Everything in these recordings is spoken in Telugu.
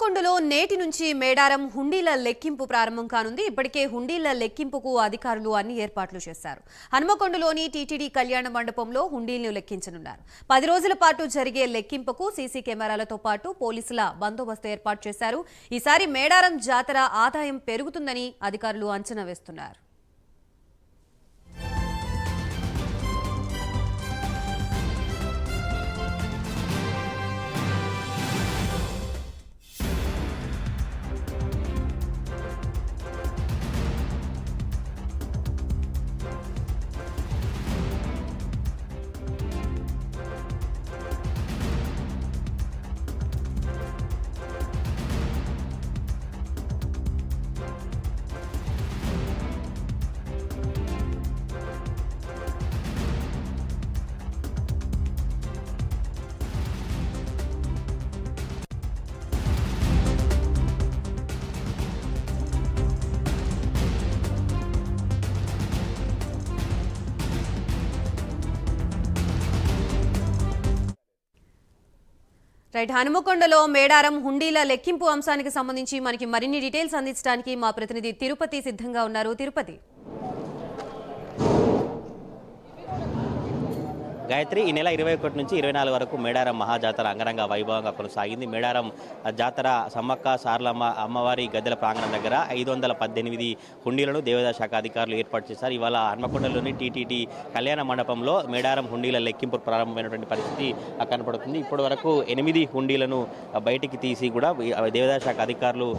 హనుమకొండలో నేటి నుంచి మేడారం హుండీల లెక్కింపు ప్రారంభం కానుంది. ఇప్పటికే హుండీల లెక్కింపుకు అధికారులు అన్ని ఏర్పాట్లు చేశారు. హనుమకొండలోని టీటీడీ కళ్యాణ మండపంలో హుండీలను లెక్కించనున్నారు. పది రోజుల పాటు జరిగే లెక్కింపుకు సీసీ కెమెరాలతో పాటు పోలీసుల బందోబస్తు ఏర్పాటు చేశారు. ఈసారి మేడారం జాతర ఆదాయం పెరుగుతుందని అధికారులు అంచనా వేస్తున్నారు. రైట్ హనుమకొండలో మేడారం హుండీల లెక్కింపు అంశానికి సంబంధించి మనకి మరిన్ని డీటెయిల్స్ అందించడానికి మా ప్రతినిధి తిరుపతి సిద్ధంగా ఉన్నారు. తిరుపతి. గాయత్రి ఈ నెల ఇరవై ఒకటి నుంచి ఇరవై నాలుగు వరకు మేడారం మహాజాతర అంగరంగ వైభవంగా కొనసాగింది. మేడారం జాతర సమ్మక్క సార్లమ్మ అమ్మవారి గద్దెల ప్రాంగణం దగ్గర ఐదు వందల పద్దెనిమిది హుండీలను దేవాదాయ శాఖ అధికారులు ఏర్పాటు చేశారు. ఇవాళ హన్మకొండలోని టీటీటీ కళ్యాణ మండపంలో మేడారం హుండీల లెక్కింపు ప్రారంభమైనటువంటి పరిస్థితి కనపడుతుంది. ఇప్పటి వరకు ఎనిమిది హుండీలను బయటికి తీసి కూడా దేవాదాయ శాఖ అధికారులు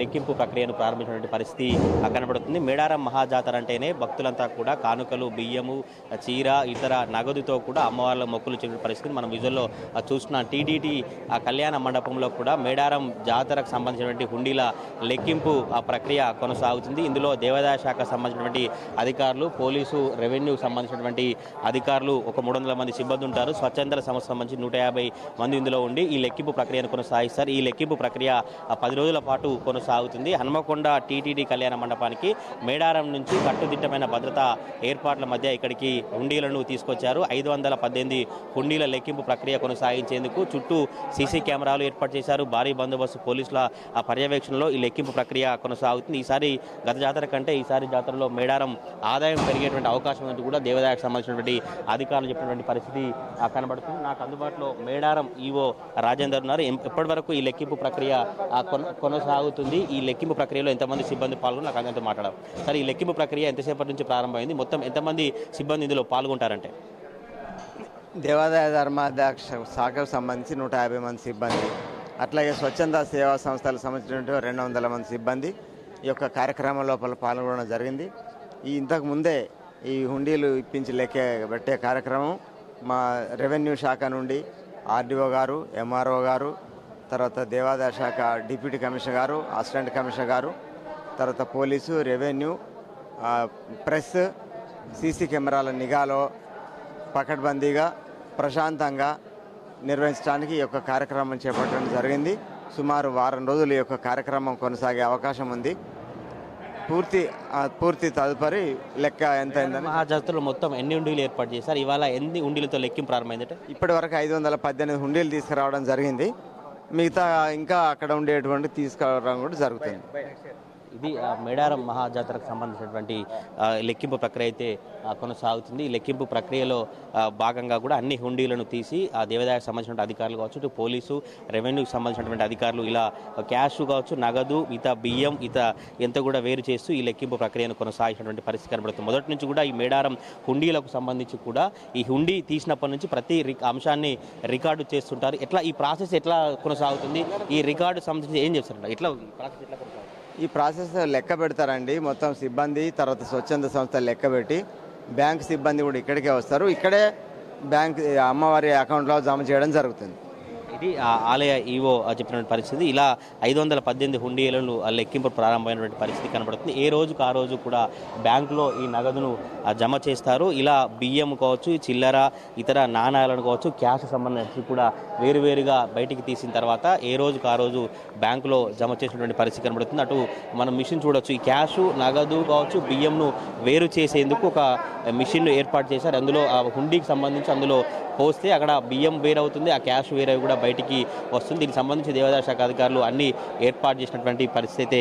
లెక్కింపు ప్రక్రియను ప్రారంభించినటువంటి పరిస్థితి కనపడుతుంది. మేడారం మహాజాతర అంటేనే భక్తులంతా కూడా కానుకలు బియ్యము చీర ఇతర నగదుతో కూడా అమ్మవార్ల మొక్కులు చెప్పిన పరిస్థితి మనం విజువల్లో ఆ, చూస్తున్నాం. టీడీటీ ఆ కళ్యాణ మండపంలో కూడా మేడారం జాతరకు సంబంధించినటువంటి హుండీల లెక్కింపు ఆ ప్రక్రియ కొనసాగుతుంది. ఇందులో దేవాదాయ శాఖకు సంబంధించినటువంటి అధికారులు పోలీసు రెవెన్యూ సంబంధించినటువంటి అధికారులు ఒక మూడు వందల మంది సిబ్బంది ఉంటారు. స్వచ్ఛంద సంస్థ సంబంధించి నూట యాభై మంది ఇందులో ఉండి ఈ లెక్కింపు ప్రక్రియను కొనసాగిస్తారు. ఈ లెక్కింపు ప్రక్రియ ఆ, పది రోజుల పాటు కొనసాగుతుంది. హనుమకొండ టీటీడీ కళ్యాణ మండపానికి మేడారం నుంచి కట్టుదిట్టమైన భద్రతా ఏర్పాట్ల మధ్య ఇక్కడికి హుండీలను తీసుకొచ్చారు. ఐదు వందల పద్దెనిమిది హుండీల లెక్కింపు ప్రక్రియ కొనసాగించేందుకు చుట్టూ సీసీ కెమెరాలు ఏర్పాటు చేశారు. భారీ బందోబస్తు పోలీసుల ఆ, పర్యవేక్షణలో ఈ లెక్కింపు ప్రక్రియ కొనసాగుతుంది. ఈసారి గత జాతర కంటే ఈసారి జాతరలో మేడారం ఆదాయం పెరిగేటువంటి అవకాశం ఉందని కూడా దేవాదాయకు సంబంధించినటువంటి అధికారులు చెప్పినటువంటి పరిస్థితి ఆ, కనబడుతుంది. నాకు అందుబాటులో మేడారం ఈవో రాజేందర్ ఉన్నారు. ఎప్పటి వరకు ఈ లెక్కింపు ప్రక్రియ కొన- కొనసాగుతుంది? ఈ లెక్కింపు ప్రక్రియలో ఎంతమంది సిబ్బంది పాల్గొని నాకు అందరితో మాట్లాడారు సరే ఈ లెక్కింపు ప్రక్రియ ఎంతసేపటి నుంచి ప్రారంభమైంది? మొత్తం ఎంతమంది సిబ్బంది ఇందులో పాల్గొంటారంటే? దేవాదాయ ధర్మాధ్యక్ష శాఖకు సంబంధించి నూట యాభై మంది సిబ్బంది అట్లాగే స్వచ్ఛంద సేవా సంస్థలకు సంబంధించినటువంటి రెండు వందల మంది సిబ్బంది ఈ యొక్క కార్యక్రమం లోపల పాల్గొనడం జరిగింది. ఈ ఇంతకు ముందే ఈ హుండీలు ఇప్పించి లెక్క పెట్టే కార్యక్రమం మా రెవెన్యూ శాఖ నుండి ఆర్డీఓ గారు ఎంఆర్ఓ గారు తర్వాత దేవాదాయ శాఖ డిప్యూటీ కమిషనర్ గారు అసిస్టెంట్ కమిషనర్ గారు తర్వాత పోలీసు రెవెన్యూ ప్రెస్ సీసీ కెమెరాల నిఘాలో పకడ్బందీగా ప్రశాంతంగా నిర్వహించడానికి ఈ యొక్క కార్యక్రమం చేపట్టడం జరిగింది. సుమారు వారం రోజులు ఈ యొక్క కార్యక్రమం కొనసాగే అవకాశం ఉంది. పూర్తి పూర్తి తదుపరి లెక్క ఎంత అయిందని మహాజాతరలో మొత్తం ఎన్ని ఉండీలు ఏర్పాటు చేశారు? ఇవాళ ఎన్ని ఉండీలతో లెక్కింపు ప్రారంభమైందంటే? ఇప్పటి వరకు ఐదు వందల పద్దెనిమిది హుండీలు తీసుకురావడం జరిగింది. మిగతా ఇంకా అక్కడ ఉండేటువంటి తీసుకురావడం కూడా జరుగుతుంది. ఇది మేడారం మహాజాతరకు సంబంధించినటువంటి లెక్కింపు ప్రక్రియ అయితే కొనసాగుతుంది. ఈ లెక్కింపు ప్రక్రియలో భాగంగా కూడా అన్ని హుండీలను తీసి ఆ దేవాదాయకు సంబంధించిన అధికారులు కావచ్చు ఇటు పోలీసు రెవెన్యూకి సంబంధించినటువంటి అధికారులు ఇలా క్యాష్ కావచ్చు నగదు ఇత బియ్యం ఇత ఎంత కూడా వేరు చేస్తూ ఈ లెక్కింపు ప్రక్రియను కొనసాగించినటువంటి పరిస్థితి కనబడుతుంది. మొదటి నుంచి కూడా ఈ మేడారం హుండీలకు సంబంధించి కూడా ఈ హుండీ తీసినప్పటి నుంచి ప్రతి రి- అంశాన్ని రికార్డు చేస్తుంటారు. ఎట్లా ఈ ప్రాసెస్ ఎట్లా కొనసాగుతుంది? ఈ రికార్డు సంబంధించి ఏం చేస్తారు ఎట్లా ప్రాసెస్ ఎట్లా కొనసాగుతుంది? ఈ ప్రాసెస్ లెక్క పెడతారండి. మొత్తం సిబ్బంది తర్వాత స్వచ్ఛంద సంస్థ లెక్క పెట్టి బ్యాంక్ సిబ్బంది కూడా ఇక్కడికే వస్తారు. ఇక్కడే బ్యాంక్ అమ్మవారి అకౌంట్లో జమ చేయడం జరుగుతుంది. ఇది ఆ ఆలయ ఈవో చెప్పినటువంటి పరిస్థితి. ఇలా ఐదు వందల పద్దెనిమిది హుండీలను ఆ లెక్కింపు ప్రారంభమైనటువంటి పరిస్థితి కనబడుతుంది. ఏ రోజుకు ఆ రోజు కూడా బ్యాంకులో ఈ నగదును జమ చేస్తారు. ఇలా బియ్యం కావచ్చు చిల్లర ఇతర నాణాలను కావచ్చు క్యాష్ సంబంధించి కూడా వేరువేరుగా బయటికి తీసిన తర్వాత ఏ రోజుకు ఆ రోజు బ్యాంకులో జమ చేసినటువంటి పరిస్థితి కనబడుతుంది. అటు మనం మిషన్ చూడొచ్చు. ఈ క్యాష్ నగదు కావచ్చు బియ్యంను వేరు చేసేందుకు ఒక మిషన్ను ఏర్పాటు చేశారు. అందులో ఆ హుండీకి సంబంధించి అందులో పోస్తే అక్కడ బియ్యం వేరవుతుంది. ఆ క్యాష్ వేరే కూడా బయట బయటికి వస్తుంది. దీనికి సంబంధించి దేవాదాయ శాఖ అధికారులు అన్ని ఏర్పాటు చేసినటువంటి పరిస్థితి అయితే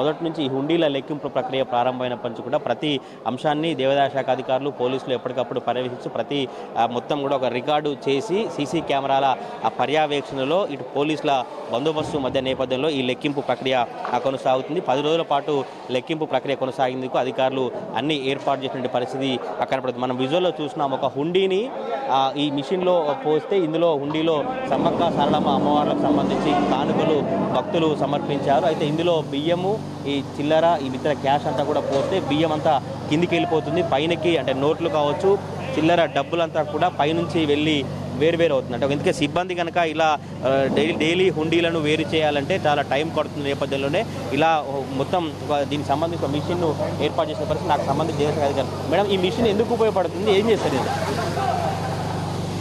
మొదటి నుంచి ఈ హుండీల లెక్కింపు ప్రక్రియ ప్రారంభమైనప్పటి నుంచి కూడా ప్రతి అంశాన్ని దేవాదాయ శాఖ అధికారులు పోలీసులు ఎప్పటికప్పుడు పర్యవేక్షించి ప్రతి మొత్తం కూడా ఒక రికార్డు చేసి సీసీ కెమెరాల ఆ పర్యవేక్షణలో ఇటు పోలీసుల బందోబస్తు మధ్య నేపథ్యంలో ఈ లెక్కింపు ప్రక్రియ కొనసాగుతుంది. పది రోజుల పాటు లెక్కింపు ప్రక్రియ కొనసాగేందుకు అధికారులు అన్ని ఏర్పాటు చేసినటువంటి పరిస్థితి కనపడుతుంది మనం విజువల్లో చూసినాం ఒక హుండీని ఈ మిషన్లో పోస్తే ఇందులో హుండీలో సమ్మక్క సరళమ్మ అమ్మవార్లకు సంబంధించి కానుకలు భక్తులు సమర్పించారు. అయితే ఇందులో బియ్యము ఈ చిల్లర ఈ ఇతర క్యాష్ అంతా కూడా పోస్తే బియ్యం అంతా కిందికి వెళ్ళిపోతుంది. పైనకి అంటే నోట్లు కావచ్చు చిల్లర డబ్బులంతా కూడా పైనుంచి వెళ్ళి వేరు వేరు అవుతుంది అంటే ఎందుకంటే సిబ్బంది కనుక ఇలా డైలీ డైలీ హుండీలను వేరు చేయాలంటే చాలా టైం పడుతుంది నేపథ్యంలోనే. ఇలా మొత్తం దీనికి సంబంధించిన మిషన్ను ఏర్పాటు చేసిన పరిస్థితి నాకు సంబంధించి దేశ మేడం ఈ మిషన్ ఎందుకు ఉపయోగపడుతుంది? ఏం చేస్తారు?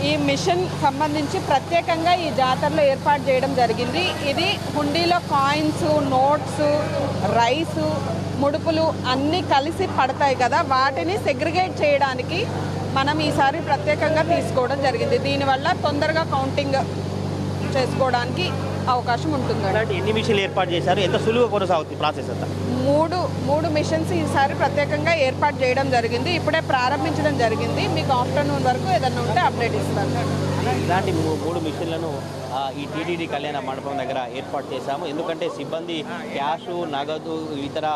ఈ మిషన్ సంబంధించి ప్రత్యేకంగా ఈ జాతరలో ఏర్పాటు చేయడం జరిగింది. ఇది హుండీలో కాయిన్స్ నోట్స్ రైస్ ముడుపులు అన్నీ కలిసి పడతాయి కదా. వాటిని సెగ్రిగేట్ చేయడానికి మనం ఈసారి ప్రత్యేకంగా తీసుకోవడం జరిగింది. దీనివల్ల తొందరగా కౌంటింగ్ చేసుకోవడానికి అవకాశం ఉంటుంది ఎన్ని మిషన్లు ఏర్పాటు చేశారు? ఎంత సులువుగా కొనసాగుతుంది ప్రాసెస్ అంతా? మూడు మూడు మిషన్స్ ఈసారి ప్రత్యేకంగా ఏర్పాటు చేయడం జరిగింది. ఇప్పుడే ప్రారంభించడం జరిగింది. మీకు ఆఫ్టర్నూన్ వరకు ఏదన్నా ఉంటే అప్డేట్ ఇస్తాను. ఇలాంటి మూడు మిషన్లను ఈ టీటీడీ కళ్యాణ మండపం దగ్గర ఏర్పాటు చేశాము. ఎందుకంటే సిబ్బంది క్యాష్ నగదు ఇతర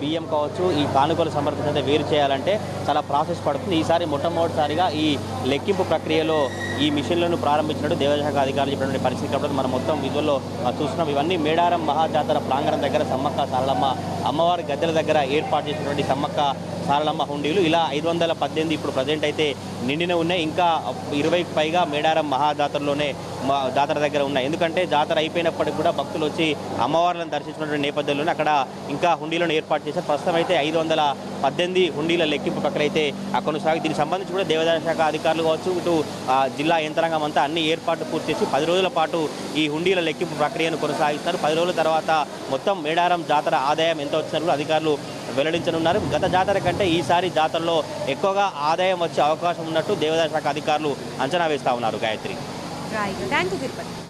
బియ్యం కావచ్చు ఈ కానుకలు సమర్పించే వేరు చేయాలంటే చాలా ప్రాసెస్ పడుతుంది. ఈసారి మొట్టమొదటిసారిగా ఈ లెక్కింపు ప్రక్రియలో ఈ మిషన్లను ప్రారంభించినట్టు దేవశాఖ అధికారులు చెప్పినటువంటి పరిస్థితి కాబట్టి మనం మొత్తం విధుల్లో చూస్తున్నాం. ఇవన్నీ మేడారం మహాజాతర ప్రాంగణం దగ్గర సమ్మక్క సారలమ్మ అమ్మవారి గద్దెల దగ్గర ఏర్పాటు చేసినటువంటి సమ్మక్క సారలమ్మ హుండీలు. ఇలా ఐదు వందల పద్దెనిమిది ఇప్పుడు ప్రజెంట్ అయితే నిండిన ఉన్నాయి. ఇంకా ఇరవై పైగా మేడారం మహాజాతరలోనే మా జాతర దగ్గర ఉన్నాయి. ఎందుకంటే జాతర అయిపోయినప్పటికి కూడా భక్తులు వచ్చి అమ్మవార్లను దర్శించినటువంటి నేపథ్యంలోనే అక్కడ ఇంకా హుండీలను ఏర్పాటు చేశారు. ప్రస్తుతం అయితే ఐదు వందల పద్దెనిమిది హుండీల లెక్కింపు ప్రక్రియతే కొనసాగి దీనికి సంబంధించి కూడా దేవాదాయ శాఖ అధికారులు కావచ్చు ఇటు జిల్లా యంత్రాంగం అంతా అన్ని ఏర్పాట్లు పూర్తి చేసి పది రోజుల పాటు ఈ హుండీల లెక్కింపు ప్రక్రియను కొనసాగిస్తారు. పది రోజుల తర్వాత మొత్తం మేడారం జాతర ఆదాయం ఎంత వచ్చినా కూడా అధికారులు వెల్లడించనున్నారు. గత జాతర కంటే ఈసారి జాతరలో ఎక్కువగా ఆదాయం వచ్చే అవకాశం ఉన్నట్టు దేవాదాయ శాఖ అధికారులు అంచనా వేస్తా ఉన్నారు. గాయత్రి. Thank you Tirupati